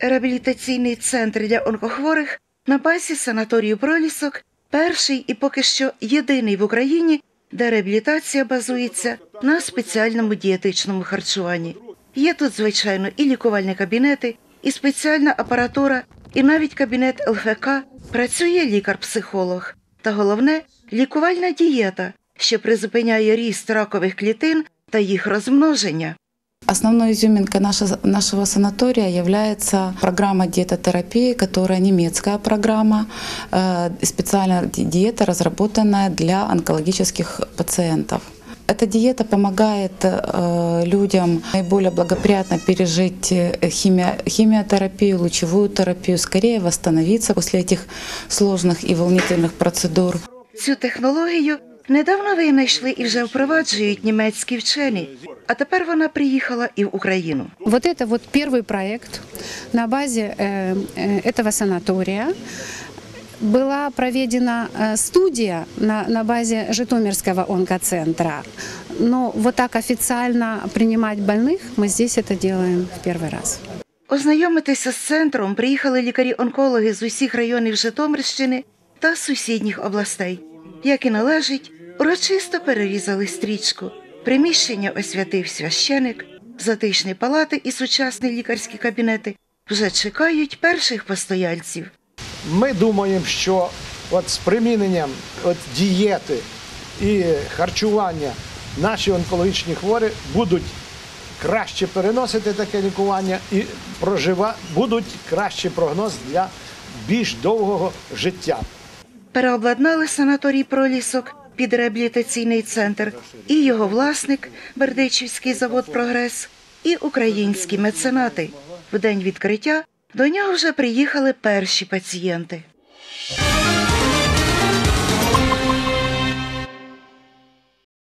Реабілітаційний центр для онкохворих на базі санаторію Пролісок перший і поки що єдиний в Україні, де реабілітація базується на спеціальному дієтичному харчуванні. Є тут, звичайно, і лікувальні кабінети, і спеціальна апаратура, і навіть кабінет ЛФК працює лікар-психолог. Та головне лікувальна дієта, що призупиняє ріст ракових клітин та їх розмноження. Основной изюминкой наша- нашего санатория является программа диетотерапии, которая немецкая программа, э, специальная ди- диета, разработанная для онкологических пациентов. Эта диета помогает э, людям наиболее благоприятно пережить э, химия- химиотерапию, лучевую терапию, скорее восстановиться после этих сложных и волнительных процедур. Цю технологію недавно винайшли і вже впроваджують німецькі вчені, а тепер вона приїхала і в Україну. Вот это вот первый проект на базе э, э, этого санатория. Была проведена э, студия на, на базе Житомирского онкоцентра. Но вот так официально принимать больных мы здесь это делаем в первый раз. Ознайомитися з центром приїхали лікарі-онкологи з усіх районів Житомирщини та сусідніх областей. Як і належить, урочисто перерізали стрічку. Приміщення освятив священик, затишні палати і сучасні лікарські кабінети вже чекають перших постояльців. Ми думаємо, що от з приміненням от дієти і харчування наші онкологічні хворі будуть краще переносити таке лікування і прожива... будуть кращий прогноз для більш довгого життя. Переобладнали санаторій пролісок під реабілітаційний центр і його власник Бердичівський завод Прогрес, і українські меценати. В день відкриття до нього вже приїхали перші пацієнти.